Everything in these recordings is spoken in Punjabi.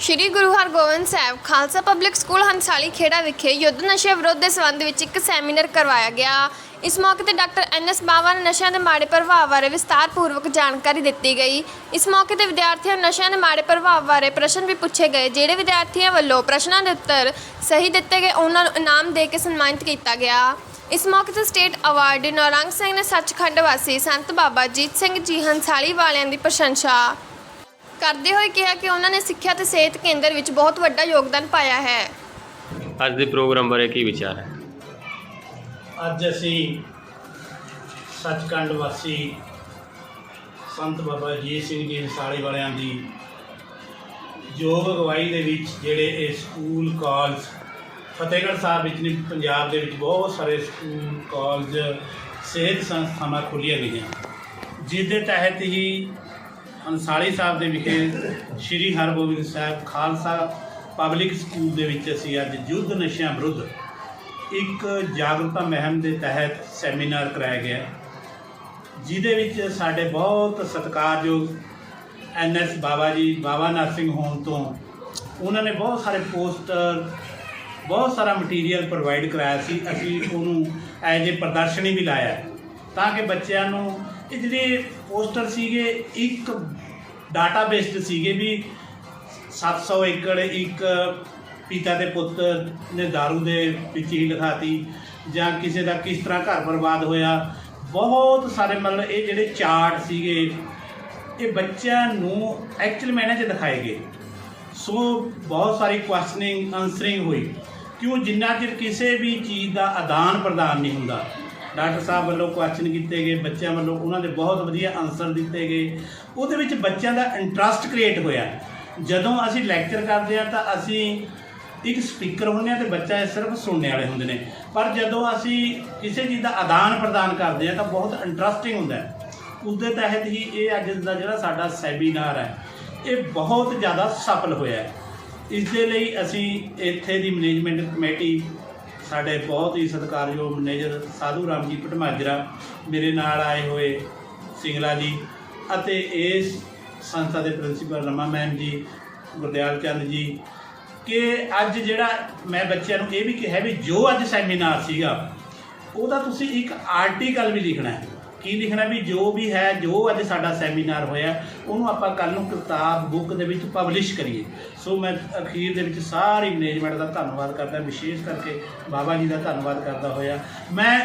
ਸ਼੍ਰੀ ਗੁਰੂ ਹਰਗੋਬਿੰਦ ਸਾਹਿਬ ਖਾਲਸਾ ਪਬਲਿਕ ਸਕੂਲ ਹੰਸਾਲੀ ਖੇੜਾ ਵਿਖੇ ਯੁੱਧ ਨਸ਼ੇ ਵਿਰੋਧ ਦੇ ਸੰਬੰਧ ਵਿੱਚ ਇੱਕ ਸੈਮੀਨਾਰ ਕਰਵਾਇਆ ਗਿਆ। ਇਸ ਮੌਕੇ ਤੇ ਡਾਕਟਰ ਐਨ ਐਸ ਬਾਵਾ ਨੇ ਨਸ਼ਿਆਂ ਦੇ ਮਾੜੇ ਪ੍ਰਭਾਵ ਬਾਰੇ ਵਿਸਤਾਰਪੂਰਵਕ ਜਾਣਕਾਰੀ ਦਿੱਤੀ ਗਈ। ਇਸ ਮੌਕੇ ਤੇ ਵਿਦਿਆਰਥੀਆਂ ਨੂੰ ਨਸ਼ਿਆਂ ਦੇ ਮਾੜੇ ਪ੍ਰਭਾਵ ਬਾਰੇ ਪ੍ਰਸ਼ਨ ਵੀ ਪੁੱਛੇ ਗਏ, ਜਿਹੜੇ ਵਿਦਿਆਰਥੀਆਂ ਵੱਲੋਂ ਪ੍ਰਸ਼ਨਾਂ ਦੇ ਉੱਤਰ ਸਹੀ ਦਿੱਤੇ ਗਏ, ਉਹਨਾਂ ਨੂੰ ਇਨਾਮ ਦੇ ਕੇ ਸਨਮਾਨਿਤ ਕੀਤਾ ਗਿਆ। ਇਸ ਮੌਕੇ ਤੇ ਸਟੇਟ ਅਵਾਰਡ ਨੌਰੰਗ ਸਿੰਘ ਨੇ ਸੱਚਖੰਡ ਵਾਸੀ ਸੰਤ ਬਾਬਾ ਜੀਤ ਸਿੰਘ ਜੀ ਹੰਸਾਲੀ ਵਾਲਿਆਂ ਦੀ ਪ੍ਰਸ਼ੰਸਾ ਕਰਦੇ ਹੋਏ ਕਿਹਾ ਕਿ ਉਹਨਾਂ ਨੇ ਸਿੱਖਿਆ ਤੇ ਸਿਹਤ ਕੇਂਦਰ ਵਿੱਚ ਬਹੁਤ ਵੱਡਾ ਯੋਗਦਾਨ ਪਾਇਆ ਹੈ। ਅੱਜ ਦੇ ਪ੍ਰੋਗਰਾਮ ਬਾਰੇ ਕੀ ਵਿਚਾਰ ਹੈ? ਅੱਜ ਅਸੀਂ ਸੱਚਖੰਡ ਵਾਸੀ ਸੰਤ ਬਾਬਾ ਜੀ ਸਿੰਘ ਜੀ ਹੰਸਾਲੀ ਵਾਲਿਆਂ ਦੀ ਯੋਗ ਅਗਵਾਈ ਦੇ ਵਿੱਚ ਜਿਹੜੇ ਇਹ ਸਕੂਲ ਕਾਲਜ ਫਤਿਹਗੜ੍ਹ ਸਾਹਿਬ ਵਿੱਚ ਨਹੀਂ ਪੰਜਾਬ ਦੇ ਵਿੱਚ ਬਹੁਤ ਸਾਰੇ ਸਕੂਲ ਕਾਲਜ ਸਿਹਤ ਸੰਸਥਾਵਾਂ ਖੋਲ੍ਹੀਆਂ ਗਈਆਂ। ਜਿਸ ਦੇ ਤਹਿਤ ਹੀ ਅਨਸਾਲੀ ਸਾਹਿਬ ਦੇ ਵਿਖੇ ਸ੍ਰੀ ਹਰਗੋਬਿੰਦ ਸਾਹਿਬ ਖਾਲਸਾ ਪਬਲਿਕ ਸਕੂਲ ਦੇ ਵਿੱਚ ਅਸੀਂ ਅੱਜ ਯੁੱਧ ਨਸ਼ਿਆਂ ਵਿਰੁੱਧ ਇੱਕ ਜਾਗਰੂਕਤਾ ਮਹਿਮ ਦੇ ਤਹਿਤ ਸੈਮੀਨਾਰ ਕਰਾਇਆ ਗਿਆ ਜਿਹਦੇ ਵਿੱਚ ਸਾਡੇ ਬਹੁਤ ਸਤਿਕਾਰਯੋਗ ਐਨਐਸ ਬਾਬਾ ਜੀ, ਬਾਬਾ ਨਰਸਿੰਘ ਹੋਮ ਤੋਂ ਉਹਨਾਂ ਨੇ ਬਹੁਤ ਸਾਰੇ ਪੋਸਟਰ, ਬਹੁਤ ਸਾਰਾ ਮਟੀਰੀਅਲ ਪ੍ਰੋਵਾਈਡ ਕਰਾਇਆ ਸੀ, ਅਸੀਂ ਉਹਨੂੰ ਐਜ ਏ ਪ੍ਰਦਰਸ਼ਨੀ ਵੀ ਲਾਇਆ। ਤਾਂ ਕਿ ਬੱਚਿਆਂ ਨੂੰ ਇਹ ਜਿਹੜੇ ਪੋਸਟਰ ਸੀਗੇ, ਇੱਕ ਡਾਟਾ ਬੇਸਡ ਸੀਗੇ ਵੀ 700 ਏਕੜ ਇੱਕ ਪਿਤਾ ਦੇ ਪੁੱਤ ਨੇ दारू ਦੇ ਵਿੱਚ ਹੀ ਲਿਖਾਤੀ ਜਾਂ ਕਿਸੇ ਦਾ ਕਿਸ ਤਰ੍ਹਾਂ ਘਰ ਬਰਬਾਦ ਹੋਇਆ। ਬਹੁਤ ਸਾਰੇ ਮਤਲਬ ਇਹ ਜਿਹੜੇ ਚਾਰਟ ਸੀਗੇ, ਇਹ ਬੱਚਿਆਂ ਨੂੰ ਐਕਚੁਅਲ ਮੈਨੇ 'ਚ ਦਿਖਾਏ ਗਏ। ਸੋ ਬਹੁਤ ਸਾਰੀ ਕੁਐਸਚਨਿੰਗ ਆਨਸਰਿੰਗ ਹੋਈ। ਕਿਉਂ ਜਿੰਨਾ ਚਿਰ ਕਿਸੇ ਵੀ ਚੀਜ਼ ਦਾ ਆਦਾਨ ਪ੍ਰਦਾਨ ਨਹੀਂ ਹੁੰਦਾ ਡਾਕਟਰ ਸਾਹਿਬ ਵੱਲੋਂ ਕੁਐਸਚਨ ਕੀਤੇ ਗਏ, ਬੱਚਿਆਂ ਵੱਲੋਂ ਉਹਨਾਂ ਦੇ ਬਹੁਤ ਵਧੀਆ ਆਨਸਰ ਦਿੱਤੇ ਗਏ। ਉਹਦੇ ਵਿੱਚ ਬੱਚਿਆਂ ਦਾ ਇੰਟਰਸਟ ਕ੍ਰੀਏਟ ਹੋਇਆ। ਜਦੋਂ ਅਸੀਂ ਲੈਕਚਰ ਕਰਦੇ ਆ ਤਾਂ ਅਸੀਂ ਇੱਕ ਸਪੀਕਰ ਹੁੰਦੇ ਆ ਤੇ ਬੱਚਾ ਸਿਰਫ ਸੁਣਨੇ ਵਾਲੇ ਹੁੰਦੇ ਨੇ। ਪਰ ਜਦੋਂ ਅਸੀਂ ਕਿਸੇ ਚੀਜ਼ ਦਾ ਆਦਾਨ ਪ੍ਰਦਾਨ ਕਰਦੇ ਆ ਤਾਂ ਬਹੁਤ ਇੰਟਰਸਟਿੰਗ ਹੁੰਦਾ ਹੈ। ਉਸ ਦੇ ਤਹਿਤ ਹੀ ਇਹ ਅੱਜ ਦਾ ਜਿਹੜਾ ਸਾਡਾ ਸੈਮੀਨਾਰ ਹੈ, ਇਹ ਬਹੁਤ ਜ਼ਿਆਦਾ ਸਫਲ ਹੋਇਆ ਹੈ। ਇਸ ਦੇ ਲਈ ਅਸੀਂ ਇੱਥੇ ਦੀ ਮੈਨੇਜਮੈਂਟ ਕਮੇਟੀ ਸਾਡੇ ਬਹੁਤ ਹੀ ਸਤਿਕਾਰਯੋਗ ਮੈਨੇਜਰ ਸਾਧੂ ਰਾਮ ਜੀ ਭਟਮਾਜਰਾ ਮੇਰੇ ਨਾਲ ਆਏ ਹੋਏ ਸਿੰਗਲਾ ਜੀ ਅਤੇ ਇਸ ਸੰਸਥਾ ਦੇ ਪ੍ਰਿੰਸੀਪਲ ਰਮਾ ਮੈਮ ਜੀ, ਗੁਰਦਿਆਲ ਚੰਦ ਜੀ, ਕਿ ਅੱਜ ਜਿਹੜਾ ਮੈਂ ਬੱਚਿਆਂ ਨੂੰ ਇਹ ਵੀ ਕਿਹਾ ਵੀ ਜੋ ਅੱਜ ਸੈਮੀਨਾਰ ਸੀਗਾ, ਉਹਦਾ ਤੁਸੀਂ ਇੱਕ ਆਰਟੀਕਲ ਵੀ ਲਿਖਣਾ ਹੈ। ਕੀ ਲਿਖਣਾ ਵੀ ਜੋ ਵੀ ਹੈ, ਜੋ ਅੱਜ ਸਾਡਾ ਸੈਮੀਨਾਰ ਹੋਇਆ, ਉਹਨੂੰ ਆਪਾਂ ਕੱਲ ਨੂੰ ਕਿਤਾਬ ਬੁੱਕ ਦੇ ਵਿੱਚ ਪਬਲਿਸ਼ ਕਰੀਏ। ਸੋ ਮੈਂ ਅਖੀਰ ਦੇ ਵਿੱਚ ਸਾਰੀ ਮੈਨੇਜਮੈਂਟ ਦਾ ਧੰਨਵਾਦ ਕਰਦਾ, ਵਿਸ਼ੇਸ਼ ਕਰਕੇ ਬਾਬਾ ਜੀ ਦਾ ਧੰਨਵਾਦ ਕਰਦਾ ਹੋਇਆ। ਮੈਂ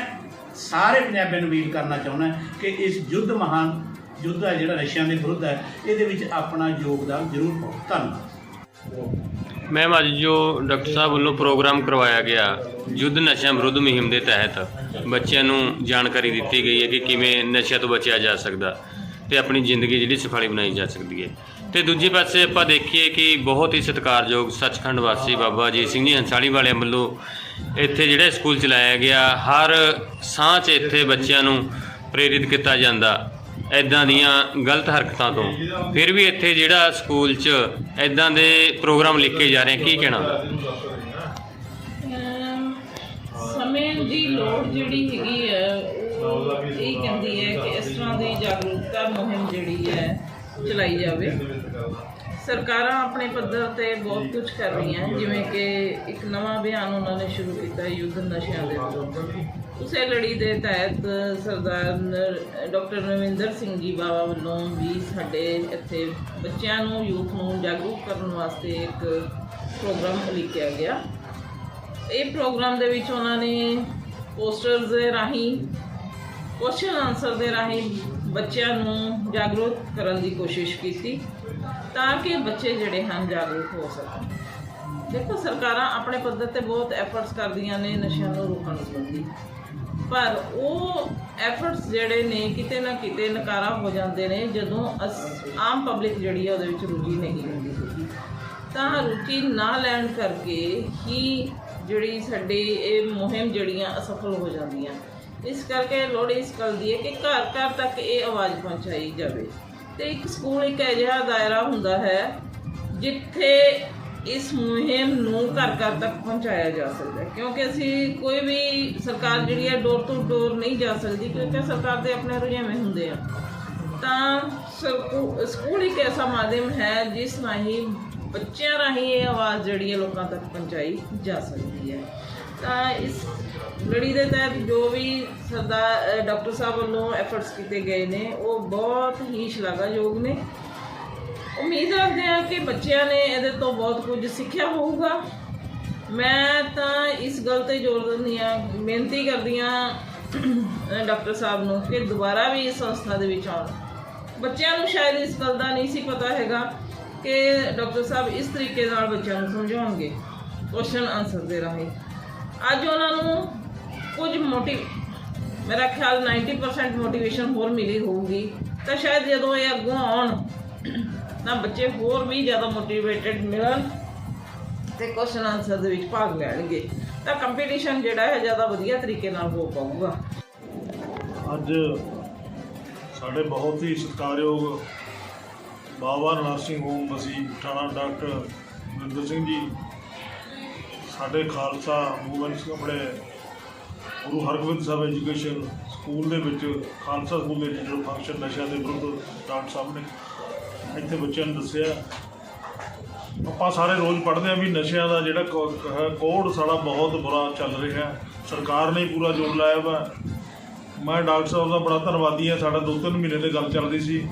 ਸਾਰੇ ਪੰਜਾਬੀਆਂ ਨੂੰ ਅਪੀਲ ਕਰਨਾ ਚਾਹੁੰਦਾ ਕਿ ਇਸ ਯੁੱਧ ਮਹਾਨ ਯੁੱਧ ਹੈ ਜਿਹੜਾ ਨਸ਼ਿਆਂ ਦੇ ਵਿਰੁੱਧ ਹੈ, ਇਹਦੇ ਵਿੱਚ ਆਪਣਾ ਯੋਗਦਾਨ ਜ਼ਰੂਰ ਪਾਓ। ਧੰਨਵਾਦ। ਮੈਮ, ਅੱਜ ਜੋ ਡਾਕਟਰ ਸਾਹਿਬ ਵੱਲੋਂ ਪ੍ਰੋਗਰਾਮ ਕਰਵਾਇਆ ਗਿਆ, ਯੁੱਧ ਨਸ਼ਿਆਂ ਵਿਰੁੱਧ ਮੁਹਿੰਮ ਦੇ ਤਹਿਤ, ਬੱਚਿਆਂ ਨੂੰ ਜਾਣਕਾਰੀ ਦਿੱਤੀ ਗਈ ਹੈ ਕਿ ਕਿਵੇਂ ਨਸ਼ਿਆਂ ਤੋਂ ਬਚਿਆ ਜਾ ਸਕਦਾ ਤੇ ਆਪਣੀ ਜ਼ਿੰਦਗੀ ਜਿਹੜੀ ਸੁਖਾਲੀ ਬਣਾਈ ਜਾ ਸਕਦੀ ਹੈ। ਤੇ ਦੂਜੇ ਪਾਸੇ ਆਪਾਂ ਦੇਖੀਏ ਕਿ ਬਹੁਤ ਹੀ ਸਤਿਕਾਰਯੋਗ ਸੱਚਖੰਡ ਵਾਸੀ ਬਾਬਾ ਜੀ ਸਿੰਘ ਜੀ ਹੰਸਾਲੀ ਵਾਲਿਆਂ ਵੱਲੋਂ ਇੱਥੇ ਜਿਹੜਾ ਸਕੂਲ ਚਲਾਇਆ ਗਿਆ, ਹਰ ਸਾਹ 'ਚ ਇੱਥੇ ਬੱਚਿਆਂ ਨੂੰ ਪ੍ਰੇਰਿਤ ਕੀਤਾ ਜਾਂਦਾ। ਐਦਾਂ ਦੀਆਂ ਗਲਤ ਹਰਕਤਾਂ ਤੋਂ। ਫਿਰ ਵੀ ਇੱਥੇ ਜਿਹੜਾ ਸਕੂਲ 'ਚ ਐਦਾਂ ਦੇ ਪ੍ਰੋਗਰਾਮ ਲਿਖੇ ਜਾ ਰਹੇ ਕੀ ਕਹਿਣਾ? ਸਮੇਂ ਦੀ ਲੋੜ ਜਿਹੜੀ ਹੈਗੀ ਹੈ ਉਹ ਇਹ ਕਹਿੰਦੀ ਹੈ ਕਿ ਇਸ ਤਰ੍ਹਾਂ ਦੀ ਜਾਗਰੂਕਤਾ ਮੁਹਿੰਮ ਜਿਹੜੀ ਹੈ ਚਲਾਈ ਜਾਵੇ। ਸਰਕਾਰਾਂ ਆਪਣੇ ਪੱਧਰ ਤੇ ਬਹੁਤ ਕੁਝ ਕਰ ਰਹੀਆਂ ਜਿਵੇਂ ਕਿ ਇੱਕ ਨਵਾਂ ਅਭਿਆਨ ਉਹਨਾਂ ਨੇ ਸ਼ੁਰੂ ਕੀਤਾ ਯੁੱਧ ਨਸ਼ਿਆਂ ਦੇ ਵਿਰੁੱਧ। ਉਸੇ ਲੜੀ ਦੇ ਤਹਿਤ ਸਰਦਾਰ ਡਾਕਟਰ ਨਵਿੰਦਰ ਸਿੰਘ ਜੀ ਬਾਵਾ ਵੱਲੋਂ ਵੀ ਸਾਡੇ ਇੱਥੇ ਬੱਚਿਆਂ ਨੂੰ, ਯੂਥ ਨੂੰ ਜਾਗਰੂਕ ਕਰਨ ਵਾਸਤੇ ਇੱਕ ਪ੍ਰੋਗਰਾਮ ਉਲੀਕਿਆ ਗਿਆ। ਇਹ ਪ੍ਰੋਗਰਾਮ ਦੇ ਵਿੱਚ ਉਹਨਾਂ ਨੇ ਪੋਸਟਰਸ ਦੇ ਰਾਹੀਂ ਕੁਐਸਚਨ ਆਨਸਰ ਦੇ ਰਾਹੀਂ ਬੱਚਿਆਂ ਨੂੰ ਜਾਗਰੂਕ ਕਰਨ ਦੀ ਕੋਸ਼ਿਸ਼ ਕੀਤੀ। ਤਾਂ ਕਿ ਬੱਚੇ ਜਿਹੜੇ ਹਨ ਜਾਗਰੂਕ ਹੋ ਸਕਣ। ਦੇਖੋ, ਸਰਕਾਰਾਂ ਆਪਣੇ ਪੱਧਰ ਤੇ ਬਹੁਤ ਐਫਰਟਸ ਕਰਦੀਆਂ ਨੇ ਨਸ਼ਿਆਂ ਨੂੰ ਰੋਕਣ ਸੰਬੰਧੀ। ਪਰ ਉਹ ਐਫਰਟਸ ਜਿਹੜੇ ਨੇ ਕਿਤੇ ਨਾ ਕਿਤੇ ਨਕਾਰਾ ਹੋ ਜਾਂਦੇ ਨੇ, ਜਦੋਂ ਅਸ- ਆਮ ਪਬਲਿਕ ਜਿਹੜੀ ਹੈ ਉਹਦੇ ਵਿੱਚ ਰੁਚੀ ਨਹੀਂ ਹੁੰਦੀ ਹੈਗੀ। ਤਾਂ ਰੁਚੀ ਨਾ ਲੈਣ ਕਰਕੇ ਹੀ ਜਿਹੜੀ ਸਾਡੀ ਇਹ ਮੁਹਿੰਮ ਜਿਹੜੀਆਂ ਅਸਫਲ ਹੋ ਜਾਂਦੀਆਂ। ਇਸ ਕਰਕੇ ਲੋੜ ਇਸ ਗੱਲ ਦੀ ਹੈ ਕਿ ਘਰ ਘਰ ਤੱਕ ਇਹ ਆਵਾਜ਼ ਪਹੁੰਚਾਈ ਜਾਵੇ। ਤੇ ਇੱਕ ਸਕੂਲ ਇੱਕ ਅਜਿਹਾ ਦਾਇਰਾ ਹੁੰਦਾ ਹੈ ਜਿੱਥੇ ਇਸ ਮੁਹਿੰਮ ਨੂੰ ਘਰ ਘਰ ਤੱਕ ਪਹੁੰਚਾਇਆ ਜਾ ਸਕਦਾ ਹੈ। ਕਿਉਂਕਿ ਅਸੀਂ ਕੋਈ ਵੀ ਸਰਕਾਰ ਜਿਹੜੀ ਹੈ ਡੋਰ ਟੂ ਡੋਰ ਨਹੀਂ ਜਾ ਸਕਦੀ, ਕਿਉਂਕਿ ਸਰਕਾਰ ਦੇ ਆਪਣੇ ਰੁਝੇਵੇਂ ਹੁੰਦੇ ਆ। ਤਾਂ ਸਕੂ- ਸਕੂਲ ਇੱਕ ਐਸਾ ਮਾਧਿਅਮ ਹੈ ਜਿਸ ਰਾਹੀਂ ਬੱਚਿਆਂ ਰਾਹੀਂ ਇਹ ਆਵਾਜ਼ ਜਿਹੜੀ ਹੈ ਲੋਕਾਂ ਤੱਕ ਪਹੁੰਚਾਈ ਜਾ ਸਕਦੀ ਹੈ। ਤਾਂ ਇਸ ਲੜੀ ਦੇ ਤਹਿਤ ਜੋ ਵੀ ਸਰਦਾਰ ਡਾਕਟਰ ਸਾਹਿਬ ਵੱਲੋਂ ਐਫਰਟਸ ਕੀਤੇ ਗਏ ਨੇ, ਉਹ ਬਹੁਤ ਹੀ ਸ਼ਲਾਘਾਯੋਗ ਨੇ। ਉਮੀਦ ਰੱਖਦੇ ਹਾਂ ਕਿ ਬੱਚਿਆਂ ਨੇ ਇਹਦੇ ਤੋਂ ਬਹੁਤ ਕੁਝ ਸਿੱਖਿਆ ਹੋਊਗਾ। ਮੈਂ ਤਾਂ ਇਸ ਗੱਲ ਤੇ ਜ਼ੋਰ ਦਿੰਦੀ ਹਾਂ, ਬੇਨਤੀ ਕਰਦੀ ਹਾਂ ਡਾਕਟਰ ਸਾਹਿਬ ਨੂੰ ਕਿ ਦੁਬਾਰਾ ਵੀ ਇਸ ਸੰਸਥਾ ਦੇ ਵਿੱਚ ਆਉਣ। ਬੱਚਿਆਂ ਨੂੰ ਸ਼ਾਇਦ ਇਸ ਗੱਲ ਦਾ ਨਹੀਂ ਸੀ ਪਤਾ ਹੈਗਾ ਕਿ ਡਾਕਟਰ ਸਾਹਿਬ ਇਸ ਤਰੀਕੇ ਨਾਲ ਬੱਚਿਆਂ ਨੂੰ ਸਮਝਾਉਣਗੇ। ਕੁਐਸਚਨ ਆਨਸਰ ਦੇ ਰਾਹੀਂ। ਅੱਜ ਉਹਨਾਂ ਨੂੰ ਕੁਝ ਮੋਟਿਵ ਮੇਰਾ ਖਿਆਲ 90% ਮੋਟੀਵੇਸ਼ਨ ਹੋਰ ਮਿਲੀ ਹੋਊਗੀ। ਤਾਂ ਸ਼ਾਇਦ ਜਦੋਂ ਇਹ ਅੱਗੋਂ ਆਉਣ, ਤਾਂ ਬੱਚੇ ਹੋਰ ਵੀ ਜ਼ਿਆਦਾ ਮੋਟੀਵੇਟਡ ਮਿਲਣ ਤੇ ਕੁਐਸਚਨ ਆਨਸਰ ਦੇ ਵਿੱਚ ਭਾਗ ਲੈਣਗੇ। ਤਾਂ ਕੰਪੀਟੀਸ਼ਨ ਜਿਹੜਾ ਹੈ ਜ਼ਿਆਦਾ ਵਧੀਆ ਤਰੀਕੇ ਨਾਲ ਹੋ ਪਾਊਗਾ। ਅੱਜ ਸਾਡੇ ਬਹੁਤ ਹੀ ਸਤਿਕਾਰਯੋਗ Baba nursing home Masih Thana doctor Vinder Singh ji, ਸਾਡੇ ਖਾਲਸਾ ਮੂਵਮੈਂਟ ਆਪਣੇ ਗੁਰੂ ਹਰਗੋਬਿੰਦ ਸਾਹਿਬ ਐਜੂਕੇਸ਼ਨ ਸਕੂਲ ਦੇ ਵਿੱਚ, ਖਾਲਸਾ ਸਕੂਲ ਦੇ ਵਿੱਚ ਜੋ ਫੰਕਸ਼ਨ ਨਸ਼ਿਆਂ ਦੇ ਵਿਰੁੱਧ ਡਾਕਟਰ ਸਾਹਿਬ ਨੇ ਇੱਥੇ ਬੱਚਿਆਂ ਨੂੰ ਦੱਸਿਆ, ਆਪਾਂ ਸਾਰੇ ਰੋਜ਼ ਪੜ੍ਹਦੇ ਆ ਵੀ ਨਸ਼ਿਆਂ ਦਾ ਜਿਹੜਾ ਕੋ- ਹੈ ਕੋਡ ਸਾਡਾ ਬਹੁਤ ਬੁਰਾ ਚੱਲ ਰਿਹਾ ਸਰਕਾਰ ਨੇ ਪੂਰਾ ਜ਼ੋਰ ਲਾਇਆ ਵਾ। ਮੈਂ ਡਾਕਟਰ ਸਾਹਿਬ ਦਾ ਬੜਾ ਧੰਨਵਾਦੀ ਹਾਂ, ਸਾਡਾ ਦੋ ਤਿੰਨ ਮਹੀਨੇ ਦੀ ਗੱਲ ਚੱਲਦੀ ਸੀ।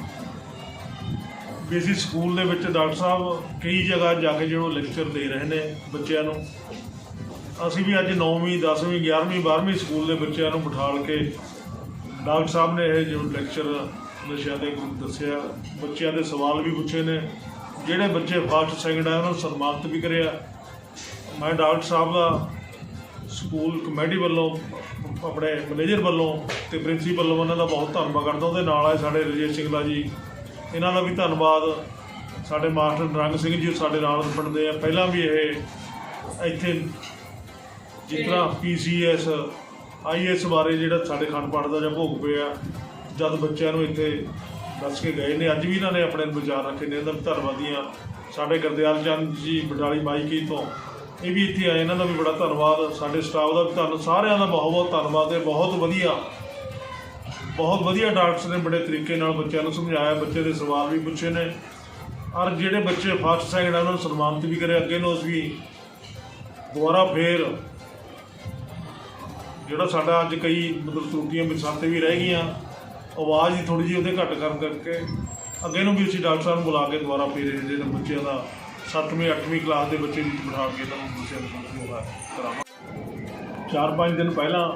ਵੀ ਅਸੀਂ ਸਕੂਲ ਦੇ ਵਿੱਚ ਡਾਕਟਰ ਸਾਹਿਬ ਕਈ ਜਗ੍ਹਾ ਜਾ ਕੇ ਜਿਹੜਾ ਲੈਕਚਰ ਦੇ ਰਹੇ ਨੇ ਬੱਚਿਆਂ ਨੂੰ। ਅਸੀਂ ਵੀ ਅੱਜ 9ਵੀਂ 10ਵੀਂ 11ਵੀਂ 12ਵੀਂ ਸਕੂਲ ਦੇ ਬੱਚਿਆਂ ਨੂੰ ਬਿਠਾਲ ਕੇ ਡਾਕਟਰ ਸਾਹਿਬ ਨੇ ਇਹ ਜੋ ਲੈਕਚਰ ਨਸ਼ਿਆਂ ਦੇ ਦੱਸਿਆ, ਬੱਚਿਆਂ ਦੇ ਸਵਾਲ ਵੀ ਪੁੱਛੇ ਨੇ, ਜਿਹੜੇ ਬੱਚੇ ਫਸਟ ਸੈਕਿੰਡ ਆਏ ਉਹਨਾਂ ਨੂੰ ਸਨਮਾਨਿਤ ਵੀ ਕਰਿਆ। ਮੈਂ ਡਾਕਟਰ ਸਾਹਿਬ ਦਾ ਸਕੂਲ ਕਮੇਟੀ ਵੱਲੋਂ, ਆਪਣੇ ਮੈਨੇਜਰ ਵੱਲੋਂ ਤੇ ਪ੍ਰਿੰਸੀਪਲ ਵੱਲੋਂ ਉਹਨਾਂ ਦਾ ਬਹੁਤ ਧੰਨਵਾਦ ਕਰਦਾ। ਉਹਦੇ ਨਾਲ ਆਏ ਸਾਡੇ ਰਜੇਸ਼ ਸਿੰਘਲਾ ਜੀ। ਇਹਨਾਂ ਦਾ ਵੀ ਧੰਨਵਾਦ। ਸਾਡੇ ਮਾਸਟਰ ਨਰੰਗ ਸਿੰਘ ਜੀ ਸਾਡੇ ਨਾਲ ਪੜ੍ਹਦੇ ਆ। ਪਹਿਲਾਂ ਵੀ ਇਹ ਇੱਥੇ ਜਿਸ ਤਰ੍ਹਾਂ ਪੀਸੀਐਸ ਆਈਐਸ ਬਾਰੇ ਜਿਹੜਾ ਸਾਡੇ ਖੰਡ ਪਾਠ ਦਾ ਜਾਂ ਭੋਗ ਪਿਆ, ਜਦ ਬੱਚਿਆਂ ਨੂੰ ਇੱਥੇ ਦੱਸ ਕੇ ਗਏ ਨੇ, ਅੱਜ ਵੀ ਇਹਨਾਂ ਨੇ ਆਪਣੇ ਵਿਚਾਰ ਰੱਖੇ ਨੇ, ਇਹਨਾਂ ਦਾ ਵੀ ਧੰਨਵਾਦੀ ਹਾਂ ਸਾਡੇ ਗੁਰਦਿਆਲ ਚੰਦ ਜੀ, ਬਟਾਲੀ ਮਾਈਕੀ ਤੋਂ, ਇਹ ਵੀ ਇੱਥੇ ਆਏ, ਇਹਨਾਂ ਦਾ ਵੀ ਬੜਾ ਧੰਨਵਾਦ। ਸਾਡੇ ਸਟਾਫ ਦਾ ਵੀ ਧੰਨ, ਸਾਰਿਆਂ ਦਾ ਬਹੁਤ ਬਹੁਤ ਧੰਨਵਾਦ ਹੈ, ਬਹੁਤ ਵਧੀਆ। ਬਹੁਤ ਵਧੀਆ ਡਾਕਟਰਸ ਨੇ ਬੜੇ ਤਰੀਕੇ ਨਾਲ ਬੱਚਿਆਂ ਨੂੰ ਸਮਝਾਇਆ, ਬੱਚੇ ਦੇ ਸਵਾਲ ਵੀ ਪੁੱਛੇ ਨੇ। ਔਰ ਜਿਹੜੇ ਬੱਚੇ ਫਸਟ ਸੈਕਿੰਡ ਆ, ਉਹਨਾਂ ਨੂੰ ਸਨਮਾਨਿਤ ਵੀ ਕਰੇ ਅੱਗੇ ਨੂੰ ਅਸੀਂ ਦੁਬਾਰਾ ਫੇਰ ਜਿਹੜਾ ਸਾਡਾ ਅੱਜ ਕਈ ਮਤਲਬ ਤਰੁੱਟੀਆਂ ਮਿਸਾਤੇ ਵੀ ਰਹਿ ਗਈਆਂ, ਆਵਾਜ਼ ਹੀ ਥੋੜੀ ਜਿਹੀ ਉਹਦੇ ਘੱਟ ਕਰਨ ਕਰਕੇ ਅੱਗੇ ਨੂੰ ਵੀ ਅਸੀਂ ਡਾਕਟਰ ਸਾਹਿਬ ਨੂੰ ਬੁਲਾ ਕੇ ਦੁਬਾਰਾ ਫੇਰ ਇਹ ਜਿਹੜੇ ਬੱਚਿਆਂ ਦਾ 7ਵੀਂ 8ਵੀਂ ਕਲਾਸ ਦੇ ਬੱਚੇ ਵਿੱਚ ਬਿਠਾ ਕੇ ਇਹਨਾਂ ਨੂੰ ਬੱਚਿਆਂ ਨੂੰ ਹੋਗਾ ਕਰਾਵਾਂ ਚਾਰ ਪੰਜ ਦਿਨ ਪਹਿਲਾਂ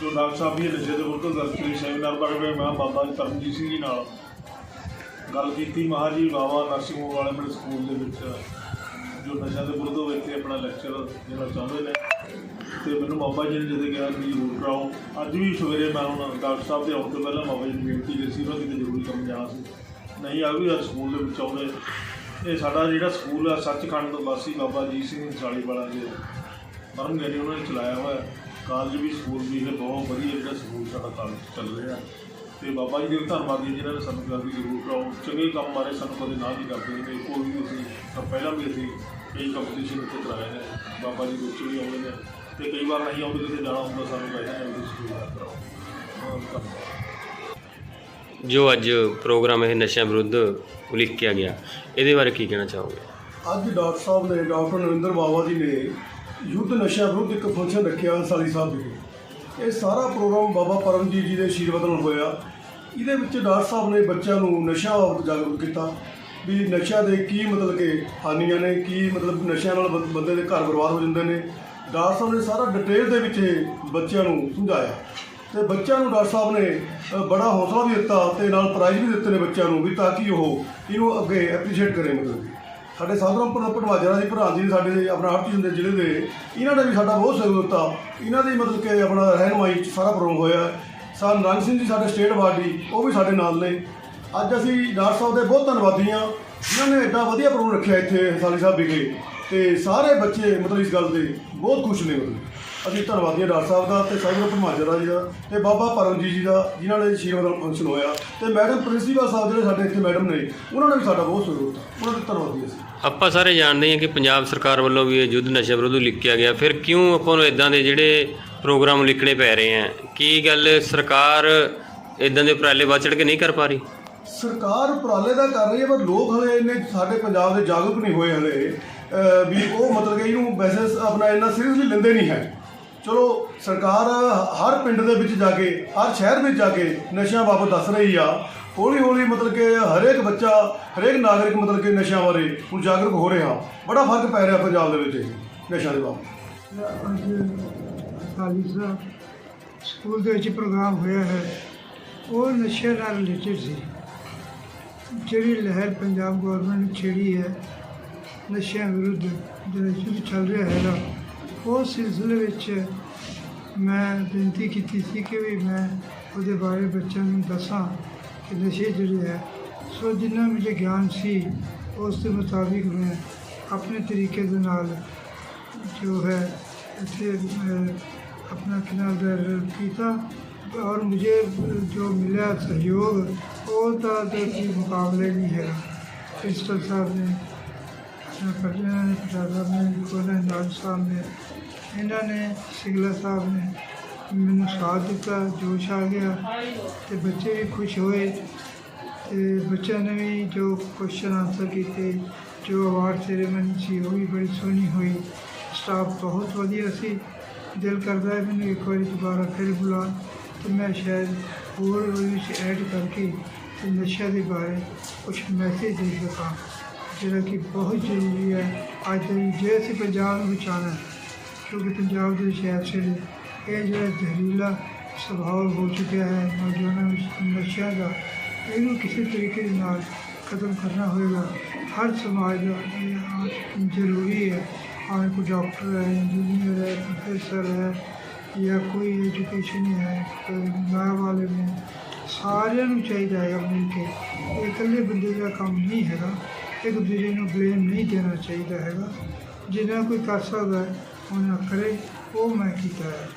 ਜੋ ਡਾਕਟਰ ਸਾਹਿਬ ਜੀ ਨਸ਼ੇ ਦੇ ਵਿਰੁੱਧ ਦਰਸ਼ਨੀ ਸੈਮੀਨਾਰ ਬਾਰੇ ਮੈਂ ਬਾਬਾ ਜੀ ਤਰਨਜੀਤ ਸਿੰਘ ਜੀ ਨਾਲ ਗੱਲ ਕੀਤੀ ਮਹਾਰਾਜ ਜੀ ਬਾਬਾ ਨਰਸਿੰਘ ਹੋਮ ਵਾਲੇ ਮੇਰੇ ਸਕੂਲ ਦੇ ਵਿੱਚ ਜੋ ਨਸ਼ਾ ਦੇ ਵਿਰੁੱਧ ਇੱਥੇ ਆਪਣਾ ਲੈਕਚਰ ਜਿਹੜਾ ਚੱਲ ਰਿਹਾ। ਤੇ ਮੈਨੂੰ ਬਾਬਾ ਜੀ ਨੇ ਜਦੋਂ ਕਿਹਾ ਕਿ ਜ਼ਰੂਰ ਕਰਾਓ, ਅੱਜ ਵੀ ਸਵੇਰੇ ਮੈਂ ਹੁਣ ਡਾਕਟਰ ਸਾਹਿਬ ਦੇ ਆਉਣ ਤੋਂ ਪਹਿਲਾਂ ਬਾਬਾ ਜੀ ਨੂੰ ਬੇਨਤੀ ਕੀਤੀ ਸੀ, ਉਹਨਾਂ ਕਿਤੇ ਜ਼ਰੂਰੀ ਕੰਮ ਜਾਣਾ ਸੀ। ਨਹੀਂ, ਆ ਵੀ ਅੱਜ ਸਕੂਲ ਦੇ ਵਿੱਚ ਆਉਂਦੇ ਇਹ ਸਾਡਾ ਜਿਹੜਾ ਸਕੂਲ ਆ, ਸੱਚਖੰਡ ਤੋਂ ਵਾਸੀ ਬਾਬਾ ਜੀ ਸਿੰਘ ਸਾਲੀ ਵਾਲਾ ਜੀ ਪਰਮ ਗਿਆਨੀ ਉਹਨਾਂ ਨੇ ਚਲਾਇਆ ਹੋਇਆ ਕਾਲਜ ਵੀ ਸਕੂਲ ਵੀ ਇਹ ਬਹੁਤ ਵਧੀਆ ਜਿਹੜਾ ਸਕੂਲ ਸਾਡਾ ਕਾਲਜ ਚੱਲ ਰਿਹਾ ਤੇ ਬਾਬਾ ਜੀ ਦੇ ਵੀ ਧੰਨਵਾਦੀ ਹਾਂ ਜਿਨ੍ਹਾਂ ਨੇ ਸਾਨੂੰ ਕਿਹਾ ਵੀ ਜ਼ਰੂਰ ਕਰਾਓ। ਚੰਗੇ ਕੰਮ ਬਾਰੇ ਸਾਨੂੰ ਕਦੇ ਨਾ ਨਹੀਂ ਕਰਦੇ ਨੇ ਕੋਈ ਵੀ ਅਸੀਂ, ਤਾਂ ਪਹਿਲਾਂ ਵੀ ਅਸੀਂ ਕਈ ਕੰਪੀਟੀਸ਼ਨ ਉੱਤੇ ਕਰਾਏ ਨੇ ਬਾਬਾ ਜੀ ਵਿੱਚ ਵੀ ਆਉਂਦੇ ਨੇ। ਤੇ ਕਈ ਵਾਰ ਨਹੀਂ ਆਉਂਦੇ ਕਿਤੇ ਜਾਣਾ ਹੁੰਦਾ ਸਾਨੂੰ ਕਹਿੰਦੇ ਨੇ ਵੀ ਸਕੂਲ ਦਾ ਕਰਾਓ। ਧੰਨਵਾਦ ਜੋ ਅੱਜ ਪ੍ਰੋਗਰਾਮ ਇਹ ਨਸ਼ਿਆਂ ਵਿਰੁੱਧ ਉਲੀਕਿਆ ਗਿਆ ਇਹਦੇ ਬਾਰੇ ਕੀ ਕਹਿਣਾ ਚਾਹੋਗੇ? ਅੱਜ ਡਾਕਟਰ ਸਾਹਿਬ ਨੇ ਡਾਕਟਰ ਨਰਿੰਦਰ ਬਾਵਾ ਜੀ ਨੇ ਯੁੱਧ ਨਸ਼ਾ ਵਿਰੁੱਧ ਇੱਕ ਫੰਕਸ਼ਨ ਰੱਖਿਆ ਸਾਲੀ ਸਾਹਿਬ ਵਿਖੇ ਇਹ ਸਾਰਾ ਪ੍ਰੋਗਰਾਮ ਬਾਬਾ ਪਰਮਜੀਤ ਜੀ ਦੇ ਆਸ਼ੀਰਵਾਦ ਨਾਲ ਹੋਇਆ। ਇਹਦੇ ਵਿੱਚ ਡਾਕਟਰ ਸਾਹਿਬ ਨੇ ਬੱਚਿਆਂ ਨੂੰ ਨਸ਼ਾ ਬਾਬਤ ਜਾਗਰੂਕ ਕੀਤਾ ਵੀ ਨਸ਼ਾ ਦੇ ਕੀ ਮਤਲਬ ਕਿ ਹਾਨੀਆਂ ਨੇ ਕੀ ਮਤਲਬ ਨਸ਼ਿਆਂ ਨਾਲ ਬੰ- ਬੰਦੇ ਦੇ ਘਰ ਬਰਬਾਦ ਹੋ ਜਾਂਦੇ ਨੇ ਡਾਕਟਰ ਸਾਹਿਬ ਨੇ ਸਾਰਾ ਡਿਟੇਲ ਦੇ ਵਿੱਚ ਇਹ ਬੱਚਿਆਂ ਨੂੰ ਸਮਝਾਇਆ। ਤੇ ਬੱਚਿਆਂ ਨੂੰ ਡਾਕਟਰ ਸਾਹਿਬ ਨੇ ਬੜਾ ਹੌਸਲਾ ਵੀ ਦਿੱਤਾ ਤੇ ਨਾਲ ਪ੍ਰਾਈਜ਼ ਵੀ ਦਿੱਤੇ ਨੇ ਬੱਚਿਆਂ ਨੂੰ ਵੀ ਤਾਂ ਕਿ ਉਹ ਇਹਨੂੰ ਅੱਗੇ ਐਪਰੀਸ਼ੀਏਟ ਕਰੇ ਮਤਲਬ ਸਾਡੇ ਸਾਧਰਮ ਪਟਵਾਜਰਾ ਦੀ ਪ੍ਰਧਾਨ ਜੀ ਸਾਡੇ ਆਪਣਾ ਹਰਚੰਦ ਦੇ ਜ਼ਿਲ੍ਹੇ ਦੇ, ਇਹਨਾਂ ਨੇ ਵੀ ਸਾਡਾ ਬਹੁਤ ਸਹਿਯੋਗ ਦਿੱਤਾ। ਇਹਨਾਂ ਦੀ ਮਤਲਬ ਕਿ ਆਪਣਾ ਰਹਿਨਮਾਈ 'ਚ ਸਾਰਾ ਪ੍ਰੋਗਰਾਮ ਹੋਇਆ। ਸਰ ਨਰੰਗ ਸਿੰਘ ਜੀ ਸਾਡੇ ਸਟੇਟ ਬਾਡੀ ਉਹ ਵੀ ਸਾਡੇ ਨਾਲ ਨੇ। ਅੱਜ ਅਸੀਂ ਡਾਕਟਰ ਸਾਹਿਬ ਦੇ ਬਹੁਤ ਧੰਨਵਾਦੀ ਹਾਂ। ਜਿਨ੍ਹਾਂ ਨੇ ਐਡਾ ਵਧੀਆ ਪ੍ਰੋਗਰਾਮ ਰੱਖਿਆ ਇੱਥੇ, ਸਾਲੀ ਸਾਹਿਬ ਵਿਖੇ। ਤੇ ਸਾਰੇ ਬੱਚੇ ਮਤਲਬ ਇਸ ਗੱਲ ਦੇ ਬਹੁਤ ਖੁਸ਼ ਨੇ ਮਤਲਬ। ਅਸੀਂ ਧੰਨਵਾਦੀ ਹਾਂ ਡਾਕਟਰ ਸਾਹਿਬ ਦਾ ਤੇ ਸਾਧੂ ਪਰਮਾਜਰਾ ਜੀ ਦਾ ਤੇ ਬਾਬਾ ਪਰਮਜੀਤ ਜੀ ਦਾ ਜਿਨ੍ਹਾਂ ਨੇ ਆਸ਼ੀਰਵਾਦ ਨਾਲ ਫੰਕਸ਼ਨ ਹੋਇਆ ਤੇ ਮੈਡਮ ਪ੍ਰਿੰਸੀਪਲ ਸਾਹਿਬ ਜਿਹੜੇ ਸਾਡੇ ਇੱਥੇ ਮੈਡਮ ਨੇ ਉਹਨਾਂ ਨੇ ਵੀ ਸਾਡਾ ਬਹੁਤ ਸਹਿਯੋਗ ਦਿੱਤਾ ਉਹਨਾਂ ਦੇ ਧੰਨਵਾਦੀ ਅਸੀਂ। ਆਪਾਂ ਸਾਰੇ ਜਾਣਦੇ ਹਾਂ ਕਿ ਪੰਜਾਬ ਸਰਕਾਰ ਵੱਲੋਂ ਵੀ ਇਹ ਯੁੱਧ ਨਸ਼ਾ ਵਿਰੁੱਧ ਲਿਖਿਆ ਗਿਆ। ਫਿਰ ਕਿਉਂ ਆਪਾਂ ਨੂੰ ਇਦਾਂ ਦੇ ਜਿਹੜੇ ਪ੍ਰੋਗਰਾਮ ਲਿਖਣੇ ਪੈ ਰਹੇ ਆ? ਕੀ ਗੱਲ ਸਰਕਾਰ ਇਦਾਂ ਦੇ ਉਪਰਾਲੇ ਚੜ੍ਹ ਕੇ ਨਹੀਂ ਕਰ ਪਾ ਰਹੀ? ਸਰਕਾਰ ਉਪਰਾਲੇ ਦਾ ਕਰ ਰਹੀ ਹੈ ਪਰ ਲੋਕ ਹਲੇ ਇੰਨੇ ਸਾਡੇ ਪੰਜਾਬ ਦੇ ਜਾਗਰੂਕ ਨਹੀਂ ਹੋਏ ਹਲੇ। ਵੀ ਉਹ ਮਤਲਬ ਕਿ ਇਹਨੂੰ ਵੈਸੇ ਆਪਣਾ ਇੰਨਾ ਸੀਰੀਅਸਲੀ ਲੈਂਦੇ ਨਹੀਂ ਹੈ। ਚਲੋ, ਸਰਕਾਰ ਹਰ ਪਿੰਡ ਦੇ ਵਿੱਚ ਜਾ ਕੇ, ਹਰ ਸ਼ਹਿਰ ਵਿੱਚ ਜਾ ਕੇ ਨਸ਼ਿਆਂ ਬਾਬਤ ਦੱਸ ਰਹੀ ਆ। ਹੌਲੀ ਹੌਲੀ ਮਤਲਬ ਕਿ ਹਰੇਕ ਬੱਚਾ, ਹਰੇਕ ਨਾਗਰਿਕ ਮਤਲਬ ਕਿ ਨਸ਼ਿਆਂ ਬਾਰੇ ਹੁਣ ਜਾਗਰੂਕ ਹੋ ਰਿਹਾ। ਬੜਾ ਫ਼ਰਕ ਪੈ ਰਿਹਾ ਪੰਜਾਬ ਦੇ ਵਿੱਚ ਇਹ ਨਸ਼ਿਆਂ ਦੇ ਬਾਬਤ। ਅੱਜ ਸਾਲੀ ਸਕੂਲ ਦੇ ਵਿੱਚ ਪ੍ਰੋਗਰਾਮ ਹੋਇਆ ਹੈ। ਉਹ ਨਸ਼ੇ ਨਾਲ ਰਿਲੇਟਡ ਸੀ। ਜਿਹੜੀ ਲਹਿਰ ਪੰਜਾਬ ਗਵਰਨਮੈਂਟ ਨੇ ਛੇੜੀ ਹੈ ਨਸ਼ਿਆਂ ਵਿਰੁੱਧ ਜਿਹੜਾ ਯੁੱਧ ਚੱਲ ਰਿਹਾ ਹੈਗਾ ਉਸ ਸਿਲਸਿਲੇ ਵਿੱਚ ਮੈਂ ਬੇਨਤੀ ਕੀਤੀ ਸੀ ਕਿ ਵੀ ਮੈਂ ਉਹਦੇ ਬਾਰੇ ਬੱਚਿਆਂ ਨੂੰ ਦੱਸਾਂ ਕਿ ਨਸ਼ੇ ਜਿਹੜੇ ਹੈ ਸੋ ਜਿੰਨਾ ਮੁਝੇ ਗਿਆਨ ਸੀ ਉਸ ਦੇ ਮੁਤਾਬਿਕ ਮੈਂ ਆਪਣੇ ਤਰੀਕੇ ਦੇ ਨਾਲ ਜੋ है इसे अपना किनारा कीता और मुझे जो मिला सहयोग वो था तो कि मुकाबले नहीं है प्रिंसिपल साहब ने ਫਕੀਰਾਂ ਨੇ ਪਟਾਲਾ ਨੇ ਕੋਲੇ ਨਾਜ ਸਾਹਿਬ ਨੇ ਇਹਨਾਂ ਨੇ ਸਿਗਲਾ ਸਾਹਿਬ ਨੇ ਮੈਨੂੰ ਸਾਥ ਦਿੱਤਾ ਜੋਸ਼ ਆ ਗਿਆ ਤੇ ਬੱਚੇ ਵੀ ਖੁਸ਼ ਹੋਏ ਤੇ ਬੱਚਿਆਂ ਨੇ ਵੀ ਜੋ ਕੁਐਸਚਨ ਆਨਸਰ ਕੀਤੇ ਜੋ ਅਵਾਰਡ ਸੈਰੇਮਨੀ ਸੀ ਉਹ ਵੀ ਬੜੀ ਸੋਹਣੀ ਹੋਈ ਸਟਾਫ ਬਹੁਤ ਵਧੀਆ ਸੀ ਦਿਲ ਕਰਦਾ ਹੈ ਮੈਨੂੰ ਇੱਕ ਵਾਰੀ ਦੁਬਾਰਾ ਫਿਰ ਬੁਲਾ ਤੇ ਮੈਂ ਸ਼ਾਇਦ ਹੋਰ ਵਿੱਚ ਐਡ ਕਰਕੇ ਨਸ਼ਾ ਦੇ ਬਾਰੇ ਕੁਝ ਮੈਸੇਜ ਦੇ ਸਕਾਂ। ਜਿਹੜਾ ਕਿ ਬਹੁਤ ਜ਼ਰੂਰੀ ਹੈ ਅੱਜ ਦੇ ਜੇ ਅਸੀਂ ਪੰਜਾਬ ਨੂੰ ਬਚਾਉਣਾ ਹੈ ਕਿਉਂਕਿ ਪੰਜਾਬ ਦੇ ਸ਼ਹਿਰ ਸੇ ਇਹ ਜਿਹੜਾ ਜ਼ਹਿਰੀਲਾ ਸੁਭਾਅ ਹੋ ਚੁੱਕਿਆ ਹੈ, ਨੌਜਵਾਨਾਂ ਵਿੱਚ ਨਸ਼ਿਆਂ ਦਾ, ਇਹਨੂੰ ਕਿਸੇ ਤਰੀਕੇ ਦੇ ਨਾਲ ਖਤਮ ਕਰਨਾ ਹੋਵੇਗਾ ਹਰ ਸਮਾਜ ਦਾ ਜ਼ਰੂਰੀ ਹੈ। ਭਾਵੇਂ ਕੋਈ ਡਾਕਟਰ ਹੈ, ਇੰਜੀਨੀਅਰ ਹੈ, ਪ੍ਰੋਫੈਸਰ ਹੈ, ਜਾਂ ਕੋਈ ਐਜੂਕੇਸ਼ਨ ਹੈ, ਕੋਈ ਨਾ ਵਾਲੇ ਨੇ, ਸਾਰਿਆਂ ਨੂੰ ਚਾਹੀਦਾ ਹੈ ਮਿਲ ਕੇ ਇਹ ਇਕੱਲੇ ਬੰਦੇ ਦਾ ਕੰਮ ਨਹੀਂ ਹੈਗਾ। ਇੱਕ ਦੂਜੇ ਨੂੰ ਬਲੇਮ ਨਹੀਂ ਦੇਣਾ ਚਾਹੀਦਾ ਹੈਗਾ। ਜਿੰਨਾ ਕੋਈ ਕਰ ਸਕਦਾ ਹੈ, ਉਹਨਾਂ ਕਰੇ। ਉਹ ਮੈਂ ਕੀਤਾ ਹੈ।